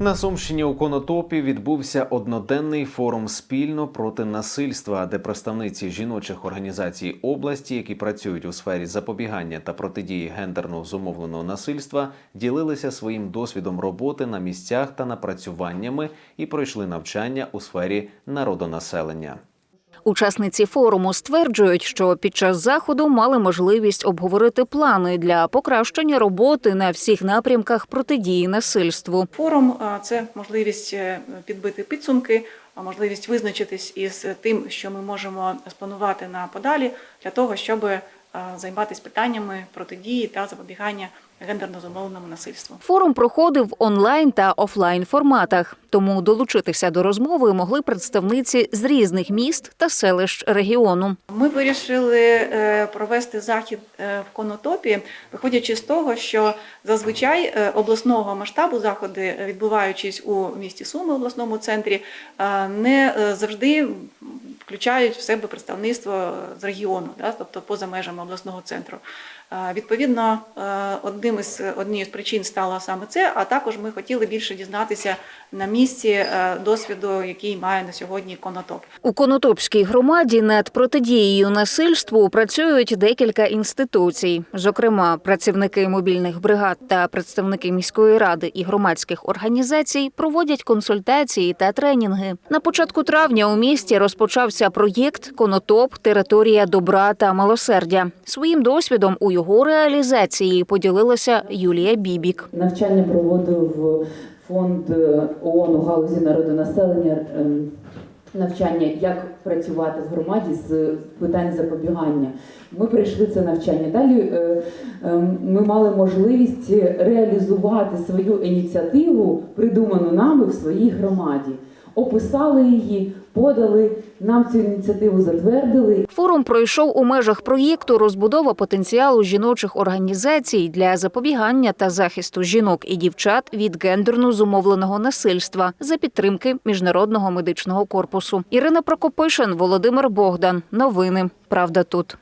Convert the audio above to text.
На Сумщині у Конотопі відбувся одноденний форум спільно проти насильства, де представниці жіночих організацій області, які працюють у сфері запобігання та протидії гендерно зумовленого насильства, ділилися своїм досвідом роботи на місцях та напрацюваннями і пройшли навчання у сфері народонаселення. Учасниці форуму стверджують, що під час заходу мали можливість обговорити плани для покращення роботи на всіх напрямках протидії насильству. Форум це можливість е, підбити підсумки, можливість визначитись із тим, що ми можемо спланувати на подалі, для того, щоб займатися питаннями протидії та запобігання гендерно зумовленому насильству. Форум проходив в онлайн та офлайн форматах, тому долучитися до розмови могли представниці з різних міст та селищ регіону. Ми вирішили е, провести захід е, в Конотопі, виходячи з того, що зазвичай е, обласного масштабу заходи, е, відбуваючись у місті Суми, обласному центрі, е, не е, завжди включають в себе представництво з регіону, да, тобто поза межами обласного центру. Відповідно, е, одним із однією з причин стало саме це. А також ми хотіли більше дізнатися на місці е, досвіду, який має на сьогодні Конотоп. У Конотопській громаді над протидією насильству працюють декілька інституцій, зокрема, працівники мобільних бригад та представники міської ради і громадських організацій проводять консультації та тренінги. На початку травня у місті розпочався проєкт Конотоп Територія добра та милосердя. Своїм досвідом у його реалізації поділилася Юлія Бібік. Навчання проводив фонд е, ООН у галузі народонаселення. ем, Навчання, як працювати в громаді з питань запобігання. Ми пройшли це навчання. Далі е, ем, ми мали можливість реалізувати свою ініціативу, придуману нами в своїй громаді. Описали її, подали, нам цю ініціативу затвердили, Форум пройшов у межах проєкту розбудова потенціалу жіночих організацій для запобігання та захисту жінок і дівчат від гендерно зумовленого насильства за підтримки міжнародного медичного корпусу. Ірина Прокопишин, Володимир Богдан. Новини. Правда тут.